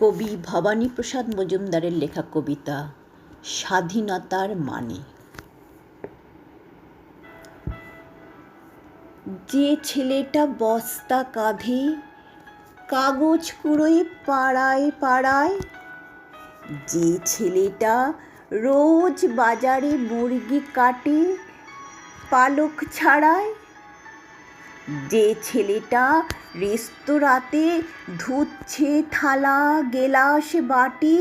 কবি ভবানীপ্রসাদ মজুমদারের লেখা কবিতা, স্বাধীনতার মানে। যে ছেলেটা বস্তা কাঁধে, কাগজ কুড়োয় পাড়ায় পাড়ায়, যে ছেলেটা রোজ বাজারে মুরগি কাটে, পালক ছাড়ায় যে ছেলেটা রেস্তোরাঁতে ধুচ্ছে থালা, গেলাস, বাটি,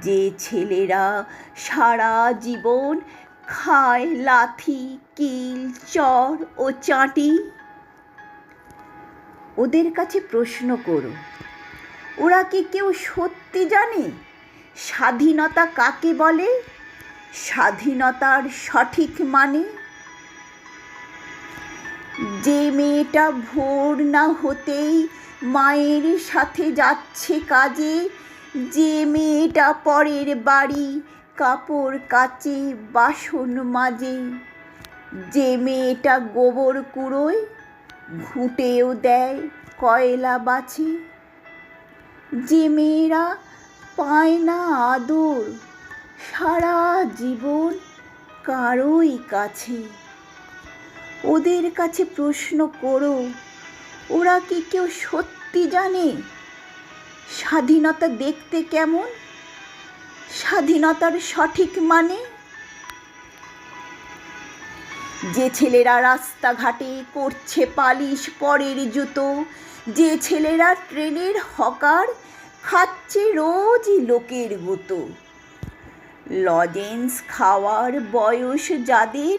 যে ছেলেরা সারা জীবন খায় লাথি, কিল, চর ও চাটি। ওদের কাছে প্রশ্ন করো, ওরা কি কেউ সত্যি জানে? স্বাধীনতা কাকে বলে? স্বাধীনতার সঠিক মানে যে মেয়েটা ভোর না হতেই মায়ের সাথে যাচ্ছে কাজে, যে মেয়েটা পরের বাড়ি কাপড় কাচে, বাসন মাজে, যে মেয়েটা গোবর কুড়োয়, ঘুঁটেও দেয় কয়লা বাছে। যে মেয়েরা পায় না আদর, সারা জীবন কারোই কাছে। ওদের কাছে প্রশ্ন করো। ওরা কি কেউ সত্যি জানে? স্বাধীনতা দেখতে কেমন? স্বাধীনতার সঠিক মানে? যে ছেলেরা রাস্তাঘাটে করছে পালিশ পরের জুতো, যে ছেলেরা ট্রেনের হকার খাচ্ছে রোজই লোকের গুতো। লজেন্স খাওয়ার বয়স যাদের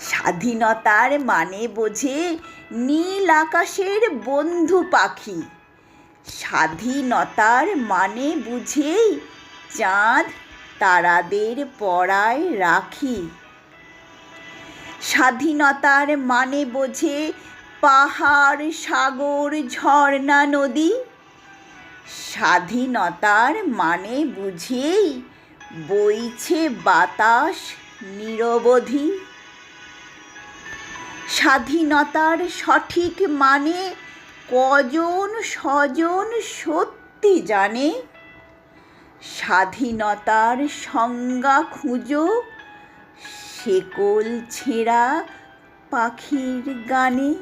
স্বাধীনতার মানে বোঝে নীল আকাশের বন্ধু পাখি। স্বাধীনতার মানে বুঝেই চাঁদ তারাদের পড়ায় রাখি। স্বাধীনতার মানে বোঝে পাহাড়, সাগর, ঝর্ণা, নদী। স্বাধীনতার মানে বুঝেই বইছে বাতাস নিরবধি। স্বাধীনতার সঠিক মানে কজন স্বজন সত্যি জানে? স্বাধীনতার সংজ্ঞা খুঁজো শেকল ছেঁড়া পাখির গানে।